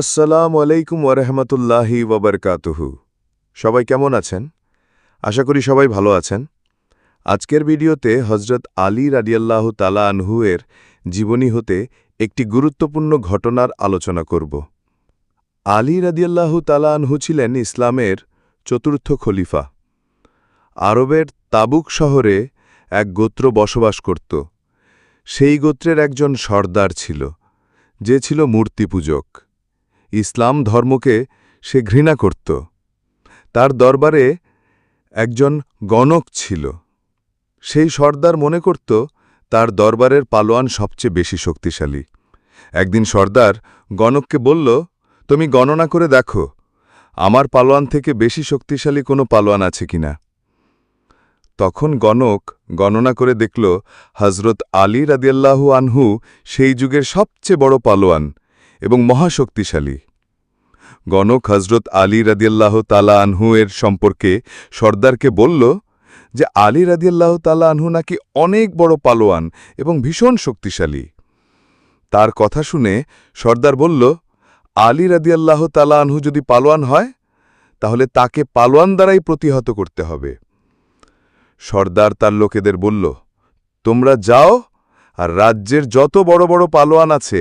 আসসালামু আলাইকুম ওরহমতুল্লাহি ওবরকাতুহু সবাই কেমন আছেন? আশা করি সবাই ভালো আছেন। আজকের ভিডিওতে হজরত আলী রাডিয়াল্লাহু তালা আনহু এর জীবনী হতে একটি গুরুত্বপূর্ণ ঘটনার আলোচনা করব। আলী রাদিয়াল্লাহু তালা আনহু ছিলেন ইসলামের চতুর্থ খলিফা। আরবের তাবুক শহরে এক গোত্র বসবাস করত। সেই গোত্রের একজন সর্দার ছিল, যে ছিল মূর্তিপূজক। ইসলাম ধর্মকে সে ঘৃণা করত। তার দরবারে একজন গণক ছিল। সেই সর্দার মনে করত, তার দরবারের পালোয়ান সবচেয়ে বেশি শক্তিশালী। একদিন সর্দার গণককে বলল, তুমি গণনা করে দেখো, আমার পালোয়ান থেকে বেশি শক্তিশালী কোনো পালোয়ান আছে কিনা? তখন গণক গণনা করে দেখল হজরত আলী রাদিয়াল্লাহু আনহু সেই যুগের সবচেয়ে বড় পালোয়ান এবং মহাশক্তিশালী। গণক হজরত আলী রাদিয়াল্লাহ তালা আনহু এর সম্পর্কে সর্দারকে বলল যে, আলী রাদিয়াল্লাহ তালা আনহু নাকি অনেক বড় পালোয়ান এবং ভীষণ শক্তিশালী। তার কথা শুনে সর্দার বলল, আলী রাদিয়াল্লাহ তালা আনহু যদি পালোয়ান হয়, তাহলে তাকে পালোয়ান দ্বারাই প্রতিহত করতে হবে। সর্দার তার লোকেদের বলল, তোমরা যাও আর রাজ্যের যত বড় বড় পালোয়ান আছে,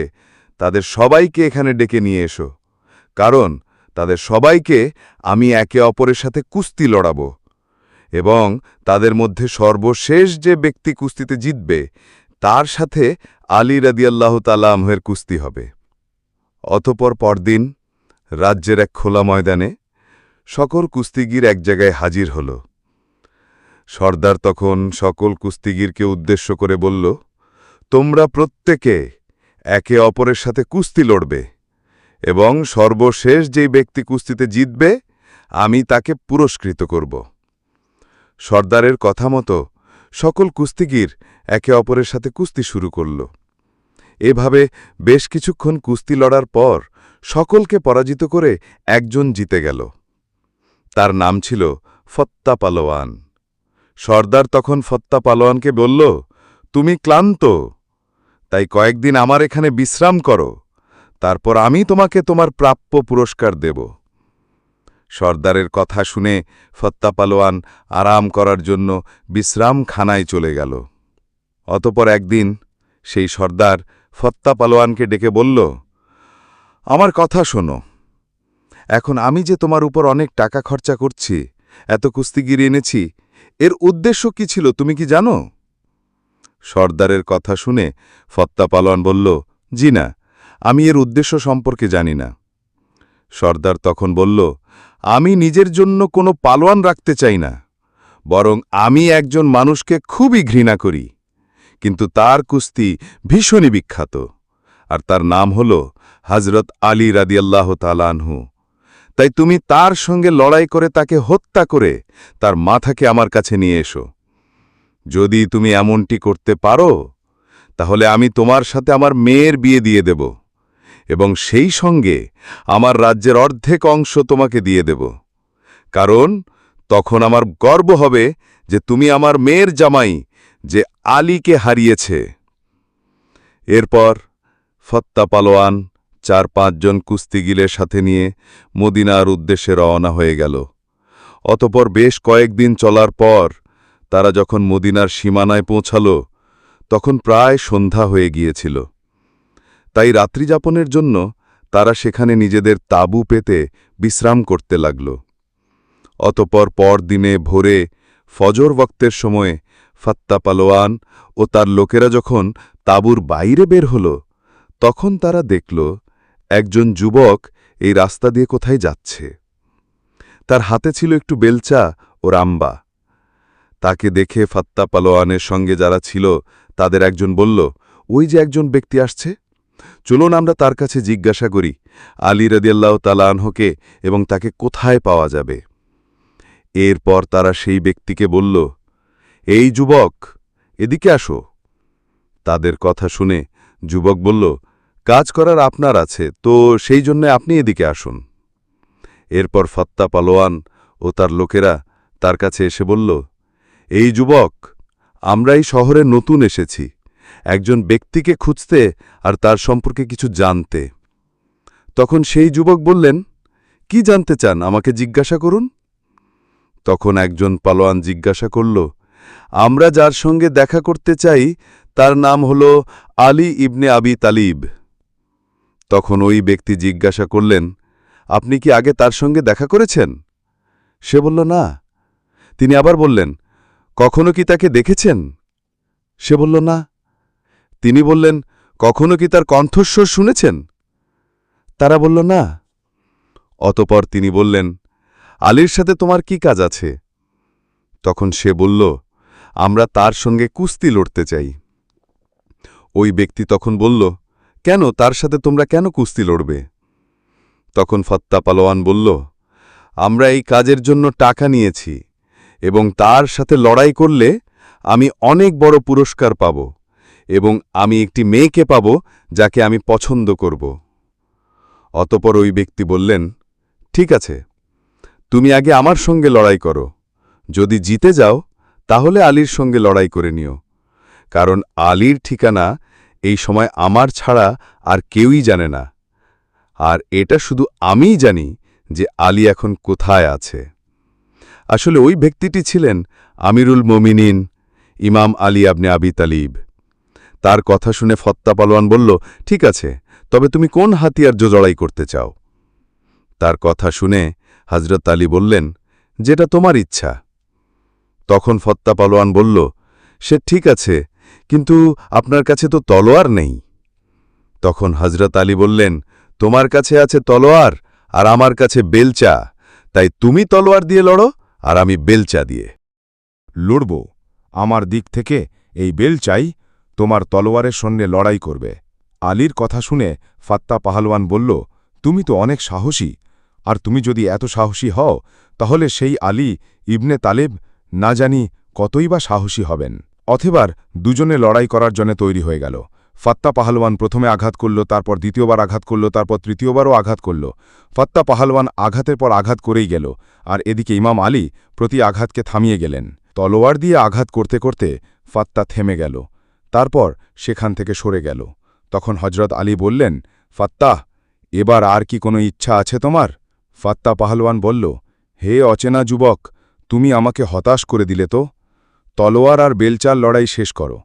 তাদের সবাইকে এখানে ডেকে নিয়ে এসো। কারণ তাদের সবাইকে আমি একে অপরের সাথে কুস্তি লড়াব এবং তাদের মধ্যে সর্বশেষ যে ব্যক্তি কুস্তিতে জিতবে, তার সাথে আলী রাদিয়াল্লাহ তালামের কুস্তি হবে। অতপর পরদিন রাজ্যের এক খোলা ময়দানে সকল কুস্তিগির এক জায়গায় হাজির হল। সর্দার তখন সকল কুস্তিগিরকে উদ্দেশ্য করে বলল, তোমরা প্রত্যেকে একে অপরের সাথে কুস্তি লড়বে। এবং সর্বশেষ যেই ব্যক্তি কুস্তিতে জিতবে, আমি তাকে পুরস্কৃত করব। সর্দারের কথা মতো সকল কুস্তিগির একে অপরের সাথে কুস্তি শুরু করল। এভাবে বেশ কিছুক্ষণ কুস্তি লড়ার পর সকলকে পরাজিত করে একজন জিতে গেল। তার নাম ছিল ফত্তা পালোয়ান। সর্দার তখন ফত্তা পালোয়ানকে বলল, তুমি ক্লান্ত। তাই কয়েকদিন আমার এখানে বিশ্রাম করো। তারপর আমি তোমাকে তোমার প্রাপ্য পুরস্কার দেব। সর্দারের কথা শুনে ফত্তা পালোয়ান আরাম করার জন্য বিশ্রাম খানায় চলে গেল। অতপর একদিন সেই সর্দার ফত্তা পালোয়ানকে ডেকে বলল, আমার কথা শোনো। এখন আমি যে তোমার উপর অনেক টাকা খরচা করছি, এত কুস্তিগিরি এনেছি, এর উদ্দেশ্য কি ছিল তুমি কি জানো? সর্দারের কথা শুনে ফত্তা পালোয়ান বলল, জি না আমি এর উদ্দেশ্য সম্পর্কে জানি না। সর্দার তখন বলল, আমি নিজের জন্য কোনো পালোয়ান রাখতে চাই না, বরং আমি একজন মানুষকে খুবই ঘৃণা করি। কিন্তু তার কুস্তি ভীষণই বিখ্যাত, আর তার নাম হল হজরত আলী রাদিয়াল্লাহ তালানহু তাই তুমি তার সঙ্গে লড়াই করে তাকে হত্যা করে তার মাথাকে আমার কাছে নিয়ে এসো। যদি তুমি এমনটি করতে পারো, তাহলে আমি তোমার সাথে আমার মেয়ের বিয়ে দিয়ে দেব। এবং সেই সঙ্গে আমার রাজ্যের অর্ধেক অংশ তোমাকে দিয়ে দেব। কারণ তখন আমার গর্ব হবে যে তুমি আমার মেয়ের জামাই যে আলীকে হারিয়েছে। এরপর ফত্তা পালোয়ান চার পাঁচজন কুস্তিগিলের সাথে নিয়ে মদিনার উদ্দেশ্যে রওনা হয়ে গেল। অতপর বেশ কয়েকদিন চলার পর তারা যখন মদিনার সীমানায় পৌঁছাল, তখন প্রায় সন্ধ্যা হয়ে গিয়েছিল। তাই রাত্রিযাপনের জন্য তারা সেখানে নিজেদের তাবু পেতে বিশ্রাম করতে লাগল। অতপর পরদিনে ভোরে ফজর বক্তের সময়ে ফাত্তা পালোয়ান ও তার লোকেরা যখন তাবুর বাইরে বের হল, তখন তারা দেখল একজন যুবক এই রাস্তা দিয়ে কোথায় যাচ্ছে। তার হাতে ছিল একটু বেলচা ও রাম্বা। তাকে দেখে ফাত্তা পালোয়ানের সঙ্গে যারা ছিল তাদের একজন বলল, ওই যে একজন ব্যক্তি আসছে। চলুন আমরা তার কাছে জিজ্ঞাসা করি, আলী রদিয়াল্লাহ তালানহকে এবং তাকে কোথায় পাওয়া যাবে। এরপর তারা সেই ব্যক্তিকে বলল, এই যুবক, এদিকে আসো। তাদের কথা শুনে যুবক বলল, কাজ করার আপনার আছে, তো সেই জন্য আপনি এদিকে আসুন। এরপর ফত্তা পালোয়ান ও তার লোকেরা তার কাছে এসে বলল, এই যুবক আমরা এই শহরে নতুন এসেছি। একজন ব্যক্তিকে খুঁজতে আর তার সম্পর্কে কিছু জানতে। তখন সেই যুবক বললেন, কি জানতে চান, আমাকে জিজ্ঞাসা করুন? তখন একজন পালোয়ান জিজ্ঞাসা করল, আমরা যার সঙ্গে দেখা করতে চাই, তার নাম হল আলী ইবনে আবি তালিব। তখন ওই ব্যক্তি জিজ্ঞাসা করলেন, আপনি কি আগে তার সঙ্গে দেখা করেছেন? সে বলল, না। তিনি আবার বললেন, কখনো কি তাকে দেখেছেন? সে বলল, না। তিনি বললেন, কখনো কি তার কণ্ঠস্বর শুনেছেন? তারা বলল, না। অতপর তিনি বললেন, আলীর সাথে তোমার কি কাজ আছে? তখন সে বলল, আমরা তার সঙ্গে কুস্তি লড়তে চাই। ওই ব্যক্তি তখন বলল, কেন? তার সাথে তোমরা কেন কুস্তি লড়বে? তখন ফত্তা পালোয়ান বলল, আমরা এই কাজের জন্য টাকা নিয়েছি এবং তার সাথে লড়াই করলে আমি অনেক বড় পুরস্কার পাব। এবং আমি একটি মেয়েকে পাব যাকে আমি পছন্দ করব। অতপর ওই ব্যক্তি বললেন, ঠিক আছে, তুমি আগে আমার সঙ্গে লড়াই করো। যদি জিতে যাও, তাহলে আলীর সঙ্গে লড়াই করে নিও। কারণ আলীর ঠিকানা এই সময় আমার ছাড়া আর কেউই জানে না। আর এটা শুধু আমিই জানি যে আলী এখন কোথায় আছে। আসলে ওই ব্যক্তিটি ছিলেন আমিরুল মমিনিন, ইমাম আলী আবনে আবি তালিব। তার কথা শুনে ফত্তা পালোয়ান বলল, ঠিক আছে, তবে তুমি কোন হাতিয়ার জোজড়াই করতে চাও? তার কথা শুনে হজরত আলী বললেন, যেটা তোমার ইচ্ছা। তখন ফত্তা পালোয়ান বলল, সে ঠিক আছে, কিন্তু আপনার কাছে তো তলোয়ার নেই। তখন হজরত আলী বললেন, তোমার কাছে আছে তলোয়ার আর আমার কাছে বেলচা, তাই তুমি তলোয়ার দিয়ে লড়ো আর আমি বেলচা দিয়ে। লড়ব, আমার দিক থেকে এই বেল চাই তোমার তলোয়ারের সঙ্গে লড়াই করবে। আলীর কথা শুনে ফাত্তা পাহালওয়ান বলল, তুমি তো অনেক সাহসী। আর তুমি যদি এত সাহসী হও, তাহলে সেই আলী ইবনে তালেব না জানি কতই বা সাহসী হবেন। অথেবার দুজনে লড়াই করার জন্য তৈরি হয়ে গেল। ফাত্তা পাহালওয়ান প্রথমে আঘাত করল, তারপর দ্বিতীয়বার আঘাত করল, তারপর তৃতীয়বারও আঘাত করল। ফাত্তা পাহালওয়ান আঘাতের পর আঘাত করেই গেল, আর এদিকে ইমাম আলী প্রতি আঘাতকে থামিয়ে গেলেন। তলোয়ার দিয়ে আঘাত করতে করতে ফাত্তা থেমে গেল। তারপর সেখান থেকে সরে গেল। তখন হজরত আলী বললেন, ফাত্তাহ, এবার আর কি কোনো ইচ্ছা আছে তোমার? ফাত্তা পাহলওয়ান বলল, হে অচেনা যুবক, তুমি আমাকে হতাশ করে দিলে তো? তলোয়ার আর বেলচার লড়াই শেষ করো।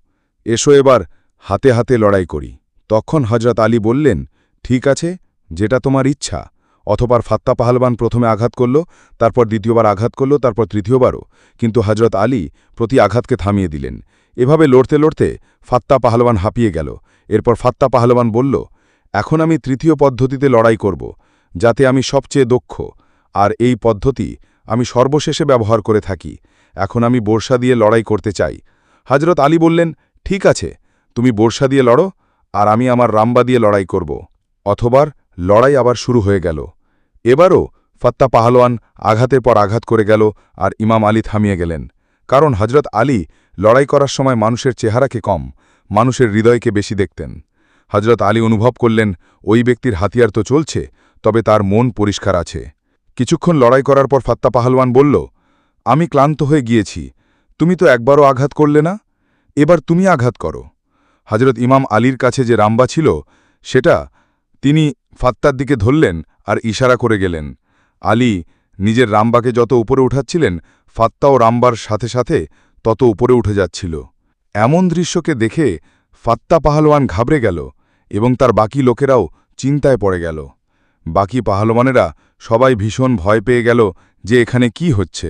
এসো এবার, হাতে হাতে লড়াই করি। তখন হজরত আলী বললেন, ঠিক আছে, যেটা তোমার ইচ্ছা। অথবার ফাত্তা পাহলবান প্রথমে আঘাত করল, তারপর দ্বিতীয়বার আঘাত করল, তারপর তৃতীয়বারও। কিন্তু হজরত আলী প্রতি আঘাতকে থামিয়ে দিলেন। এভাবে লড়তে লড়তে ফাত্তা পাহলবান হাঁপিয়ে গেল। এরপর ফাত্তা পাহলবান বলল, এখন আমি তৃতীয় পদ্ধতিতে লড়াই করব, যাতে আমি সবচেয়ে দক্ষ। আর এই পদ্ধতি আমি সর্বশেষে ব্যবহার করে থাকি। এখন আমি বর্ষা দিয়ে লড়াই করতে চাই। হজরত আলী বললেন, ঠিক আছে, তুমি বর্ষা দিয়ে লড়ো, আর আমি আমার রাম্বা দিয়ে লড়াই করব। অথবার লড়াই আবার শুরু হয়ে গেল। এবারও ফত্তা পাহলোয়ান আঘাতের পর আঘাত করে গেল আর ইমাম আলী থামিয়ে গেলেন। কারণ হজরত আলী লড়াই করার সময় মানুষের চেহারাকে কম, মানুষের হৃদয়কে বেশি দেখতেন। হজরত আলী অনুভব করলেন, ওই ব্যক্তির হাতিয়ার তো চলছে, তবে তার মন পরিষ্কার আছে। কিছুক্ষণ লড়াই করার পর ফাত্তা পাহলওয়ান বলল, আমি ক্লান্ত হয়ে গিয়েছি, তুমি তো একবারও আঘাত করলে না? এবার তুমি আঘাত করো। হজরত ইমাম আলীর কাছে যে রাম্বা ছিল, সেটা তিনি ফাত্তার দিকে ধরলেন আর ইশারা করে গেলেন। আলী নিজের রাম্বাকে যত উপরে উঠাচ্ছিলেন ফাত্তাও রাম্বার সাথে সাথে তত উপরে উঠে যাচ্ছিল। এমন দৃশ্যকে দেখে ফাত্তা পাহলওয়ান ঘাবড়ে গেল এবং তার বাকি লোকেরাও চিন্তায় পড়ে গেল। বাকি পাহলওয়ানেরা সবাই ভীষণ ভয় পেয়ে গেল যে এখানে কি হচ্ছে।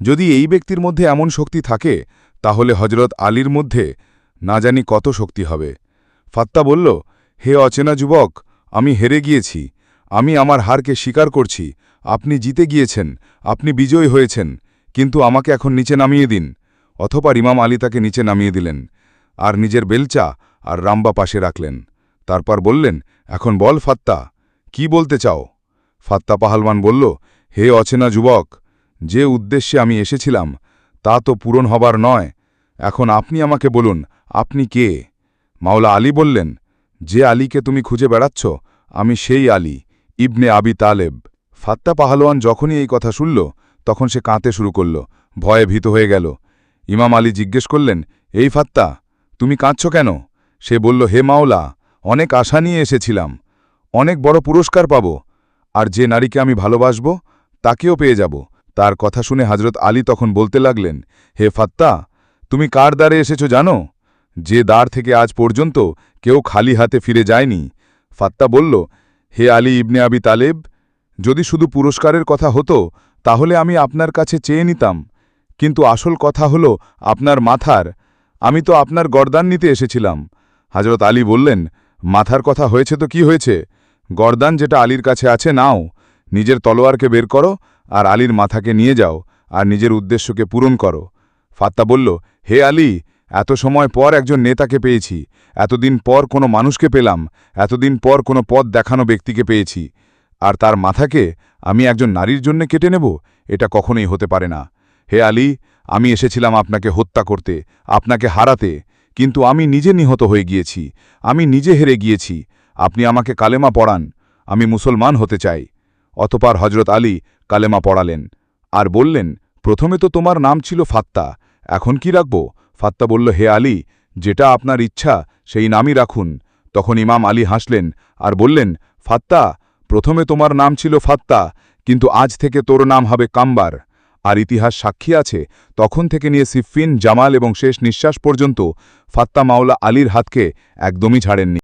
যদি এই ব্যক্তির মধ্যে এমন শক্তি থাকে, তাহলে হজরত আলীর মধ্যে না জানি কত শক্তি হবে। ফাত্তা বলল, হে অচেনা যুবক আমি হেরে গিয়েছি। আমি আমার হারকে স্বীকার করছি। আপনি জিতে গিয়েছেন। আপনি বিজয়ী হয়েছেন। কিন্তু আমাকে এখন নিচে নামিয়ে দিন। অথবা ইমাম আলী তাকে নিচে নামিয়ে দিলেন। আর নিজের বেলচা আর রাম্বা পাশে রাখলেন। তারপর বললেন, এখন বল ফাত্তা, কি বলতে চাও? ফাত্তা পাহালমান বলল, হে অচেনা যুবক, যে উদ্দেশ্যে আমি এসেছিলাম, তা তো পূরণ হবার নয়। এখন আপনি আমাকে বলুন, আপনি কে? মাওলা আলী বললেন যে আলীকে তুমি খুঁজে বেড়াচ্ছ, আমি সেই আলী, ইবনে আবি তালেব। ফাত্তা পাহালোয়ান যখনই এই কথা শুনল, তখন সে কাঁতে শুরু করল, ভয়ে ভীত হয়ে গেল। ইমাম আলী জিজ্ঞেস করলেন, এই ফাত্তা, তুমি কাঁদছ কেন? সে বলল, হে মাওলা, অনেক আশা নিয়ে এসেছিলাম, অনেক বড় পুরস্কার পাব, আর যে নারীকে আমি ভালোবাসব, তাকেও পেয়ে যাব। তার কথা শুনে হজরত আলী তখন বলতে লাগলেন, হে ফাত্তা, তুমি কার দ্বারে এসেছ জানো? যে দ্বার থেকে আজ পর্যন্ত কেউ খালি হাতে ফিরে যায়নি। ফাত্তা বলল, হে আলী ইবনে আবি তালেব, যদি শুধু পুরস্কারের কথা হতো, তাহলে আমি আপনার কাছে চেয়ে নিতাম। কিন্তু আসল কথা হলো আপনার মাথার। আমি তো আপনার গর্দান নিতে এসেছিলাম। হজরত আলী বললেন, মাথার কথা হয়েছে তো কি হয়েছে? গর্দান যেটা আলীর কাছে আছে নাও। নিজের তলোয়ারকে বের করো আর আলীর মাথাকে নিয়ে যাও আর নিজের উদ্দেশ্যকে পূরণ করো। ফাত্তা বলল, হে আলী এত সময় পর একজন নেতাকে পেয়েছি। এতদিন পর কোনো মানুষকে পেলাম। এতদিন পর কোনো পদ দেখানো ব্যক্তিকে পেয়েছি। আর তার মাথাকে আমি একজন নারীর জন্য কেটে নেব? এটা কখনোই হতে পারে না। হে আলী, আমি এসেছিলাম আপনাকে হত্যা করতে, আপনাকে হারাতে, কিন্তু আমি নিজে নিহত হয়ে গিয়েছি। আমি নিজে হেরে গিয়েছি। আপনি আমাকে কালেমা পড়ান। আমি মুসলমান হতে চাই। অতপার হজরত আলী কালেমা পড়ালেন। আর বললেন, প্রথমে তো তোমার নাম ছিল ফাত্তা, এখন কি রাখব? ফাত্তা বলল, হে আলী, যেটা আপনার ইচ্ছা, সেই নামই রাখুন। তখন ইমাম আলী হাসলেন আর বললেন, ফাত্তা, প্রথমে তোমার নাম ছিল ফাত্তা, কিন্তু আজ থেকে তোর নাম হবে কাম্বার। আর ইতিহাস সাক্ষী আছে, তখন থেকে নিয়ে সিফিন জামাল এবং শেষ নিঃশ্বাস পর্যন্ত ফাত্তা মাওলা আলীর হাতকে একদমই ছাড়েননি।